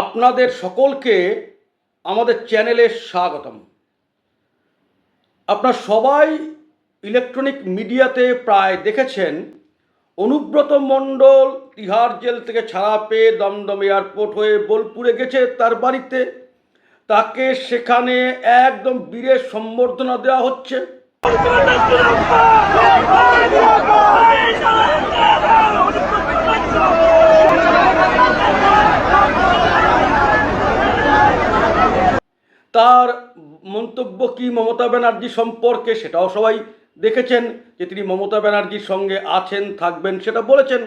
আপনাদের সকলকে আমাদের চ্যানেলে স্বাগতম। আপনার সবাই ইলেকট্রনিক মিডিয়াতে প্রায় দেখেছেন, অনুব্রত মণ্ডল তিহার জেল থেকে ছাড়া পেয়ে দমদম এয়ারপোর্ট হয়ে বোলপুরে গেছে তার বাড়িতে। তাকে সেখানে একদম বীরের সম্বর্ধনা দেওয়া হচ্ছে। মন্তব্য কি মমতা ব্যানার্জি সম্পর্কে সেটাও সবাই দেখেছেন যে তিনি মমতা ব্যানার্জির সঙ্গে আছেন থাকবেন সেটা বলেছেন।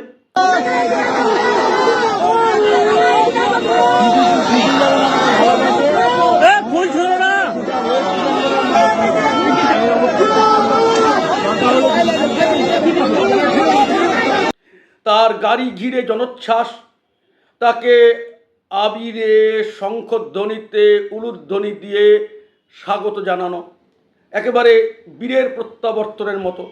তার গাড়ি ঘিরে জনোচ্ছ্বাস তাকে আবিরে শঙ্খধ্বনিতে উলুধ্বনি দিয়ে স্বাগত জানানো একেবারে বীরের প্রত্যাবর্তনের মতো।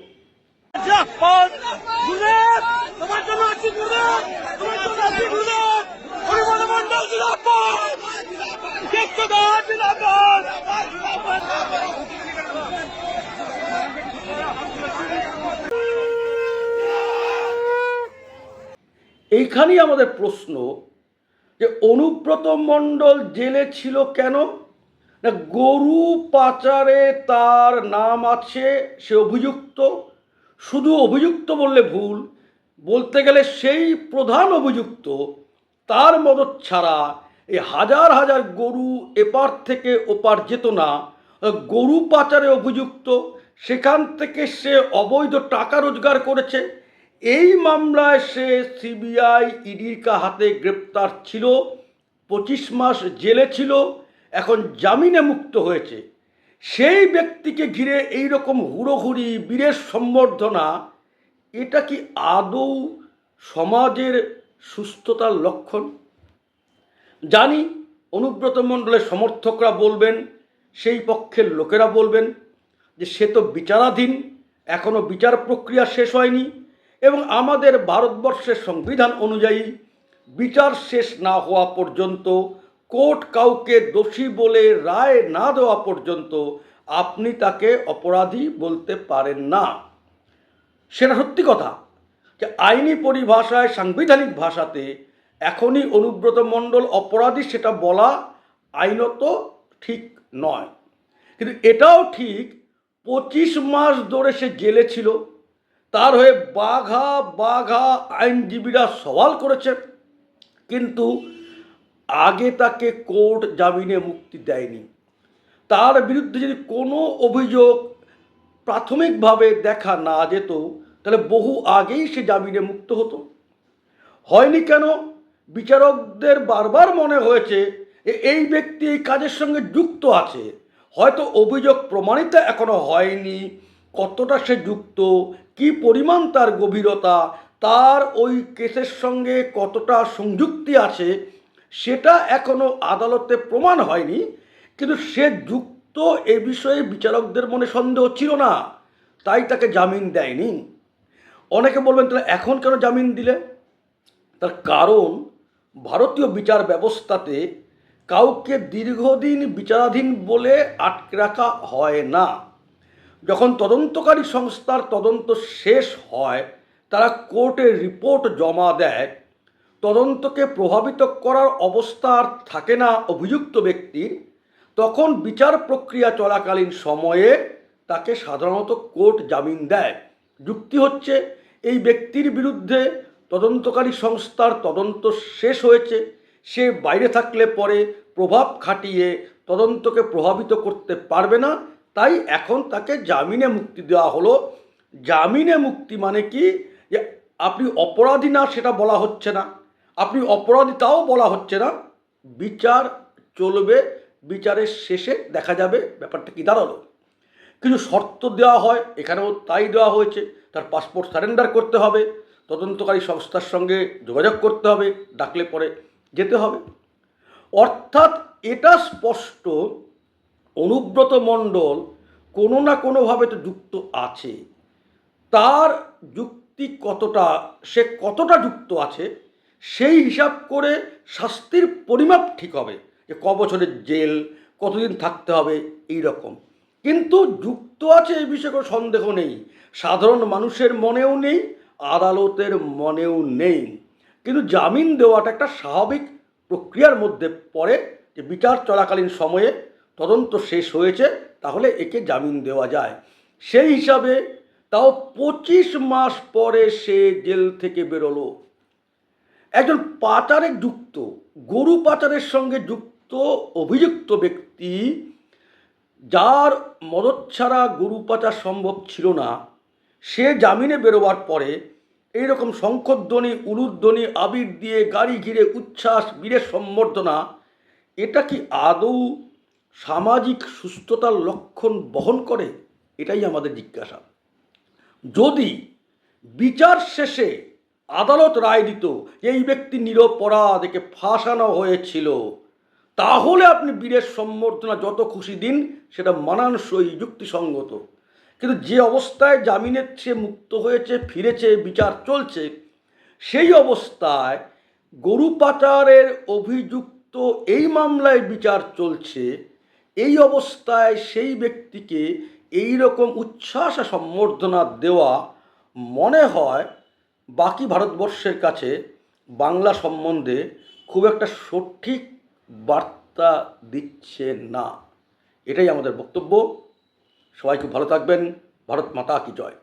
এইখানেই আমাদের প্রশ্ন যে অনুব্রত মণ্ডল জেলে ছিল কেন? না, গরু পাচারে তার নাম আছে, সে অভিযুক্ত। শুধু অভিযুক্ত বললে ভুল, বলতে গেলে সেই প্রধান অভিযুক্ত, তার মদত ছাড়া এই হাজার হাজার গরু এপার থেকে ওপার যেত না। গরু পাচারে অভিযুক্ত, সেখান থেকে সে অবৈধ টাকা রোজগার করেছে। এই মামলায় সে সিবিআই ইডির হাতে গ্রেপ্তার ছিল, পঁচিশ মাস জেলে ছিল এখন জামিনে মুক্ত হয়েছে। সেই ব্যক্তিকে ঘিরে এই রকম হুড়োহুড়ি বীরের সম্বর্ধনা, এটা কি আদৌ সমাজের সুস্থতার লক্ষণ? জানি অনুব্রত মণ্ডলের সমর্থকরা বলবেন, সেই পক্ষের লোকেরা বলবেন যে সে তো বিচারাধীন এখনও বিচার প্রক্রিয়া শেষ হয়নি এবং আমাদের ভারতবর্ষের সংবিধান অনুযায়ী বিচার শেষ না হওয়া পর্যন্ত কোর্ট কাউকে দোষী বলে রায় না দেওয়া পর্যন্ত আপনি তাকে অপরাধী বলতে পারেন না। সেটা সত্যি কথা যে আইনি পরিভাষায় সাংবিধানিক ভাষাতে এখনই অনুব্রত মণ্ডল অপরাধী সেটা বলা আইনত ঠিক নয়। কিন্তু এটাও ঠিক পঁচিশ মাস ধরে সে জেলে ছিল, তার হয়ে বাঘা বাঘা আইনজীবীরা সওয়াল করেছে। কিন্তু আগে তাকে কোর্ট জামিনে মুক্তি দেয়নি। তার বিরুদ্ধে যদি কোনো অভিযোগ প্রাথমিকভাবে দেখা না যেত, তাহলে বহু আগেই সে জামিনে মুক্ত হতো। হয়নি কেন? বিচারকদের বারবার মনে হয়েছে এই ব্যক্তি এই কাজের সঙ্গে যুক্ত আছে। হয়তো অভিযোগ প্রমাণিত এখনও হয়নি, কতটা সে যুক্ত, কি পরিমাণ তার গভীরতা, তার ওই কেসের সঙ্গে কতটা সংযুক্তি আছে সেটা এখনও আদালতে প্রমাণ হয়নি, কিন্তু সে যুক্ত এ বিষয়ে বিচারকদের মনে সন্দেহ ছিল না, তাই তাকে জামিন দেয়নি। অনেকে বলবেন, তাহলে এখন কেন জামিন দিলে? তার কারণ, ভারতীয় বিচার ব্যবস্থাতে কাউকে দীর্ঘদিন বিচারাধীন বলে আটকে রাখা হয় না। যখন তদন্তকারী সংস্থার তদন্ত শেষ হয়, তারা কোর্টে রিপোর্ট জমা দেয় তদন্তকে প্রভাবিত করার অবস্থা আর থাকে না অভিযুক্ত ব্যক্তির তখন বিচার প্রক্রিয়া চলাকালীন সময়ে তাকে সাধারণত কোর্ট জামিন দেয়। যুক্তি হচ্ছে, এই ব্যক্তির বিরুদ্ধে তদন্তকারী সংস্থার তদন্ত শেষ হয়েছে, সে বাইরে থাকলে পরে প্রভাব খাটিয়ে তদন্তকে প্রভাবিত করতে পারবে না, তাই এখন তাকে জামিনে মুক্তি দেওয়া হলো। জামিনে মুক্তি মানে কি? যে আপনি অপরাধী না সেটা বলা হচ্ছে না। আপনি অপরাধী তাও বলা হচ্ছে না। বিচার চলবে, বিচারের শেষে দেখা যাবে ব্যাপারটা কি দাঁড়াল। কিছু শর্ত দেওয়া হয়, এখানেও তাই দেওয়া হয়েছে। তার পাসপোর্ট সারেন্ডার করতে হবে, তদন্তকারী সংস্থার সঙ্গে যোগাযোগ করতে হবে, ডাকলে পরে যেতে হবে। অর্থাৎ এটা স্পষ্ট, অনুব্রত মণ্ডল কোনো না কোনোভাবে তো যুক্ত আছে। তার যুক্তি কতটা, সে কতটা যুক্ত আছে সেই হিসাব করে শাস্তির পরিমাপ ঠিক হবে যে ক বছরের জেল, কতদিন থাকতে হবে, এই রকম। কিন্তু যুক্ত আছে এই বিষয়ে কোনো সন্দেহ নেই। সাধারণ মানুষের মনেও নেই, আদালতের মনেও নেই। কিন্তু জামিন দেওয়াটা একটা স্বাভাবিক প্রক্রিয়ার মধ্যে পড়ে যে বিচার চলাকালীন সময়ে তদন্ত শেষ হয়েছে, তাহলে একে জামিন দেওয়া যায়। সেই হিসাবে তাও পঁচিশ মাস পরে সে জেল থেকে বেরোলো। একজন পাচারে যুক্ত, গরু পাচারের সঙ্গে যুক্ত, অভিযুক্ত ব্যক্তি যার মদত ছাড়া গরু পাচার সম্ভব ছিল না, সে জামিনে বেরোবার পরে এইরকম শঙ্খধ্বনি, উলুধ্বনি, আবির দিয়ে গাড়ি ঘিরে উচ্ছ্বাস, বীরের সম্বর্ধনা, এটা কি আদৌ সামাজিক সুস্থতার লক্ষণ বহন করে? এটাই আমাদের জিজ্ঞাসা। যদি বিচার শেষে আদালত রায় দিত এই ব্যক্তি নিরপরাধ একে ফাঁসানো হয়েছিল। তাহলে আপনি বীরের সম্বর্ধনা যত খুশি দিন, সেটা মানানসই যুক্তিসঙ্গত। কিন্তু যে অবস্থায় জামিনের সে মুক্ত হয়েছে, ফিরেছে, বিচার চলছে, সেই অবস্থায় গরু পাচারের অভিযুক্ত এই মামলায় বিচার চলছে, এই অবস্থায় সেই ব্যক্তিকে এই রকম উচ্ছ্বাস সম্বর্ধনা দেওয়া মনে হয় বাকি ভারতবর্ষের কাছে বাংলা সম্বন্ধে খুব একটা সঠিক বার্তা দিচ্ছে না। এটাই আমাদের বক্তব্য। সবাই খুব ভালো থাকবেন। ভারত মাতা কি জয়।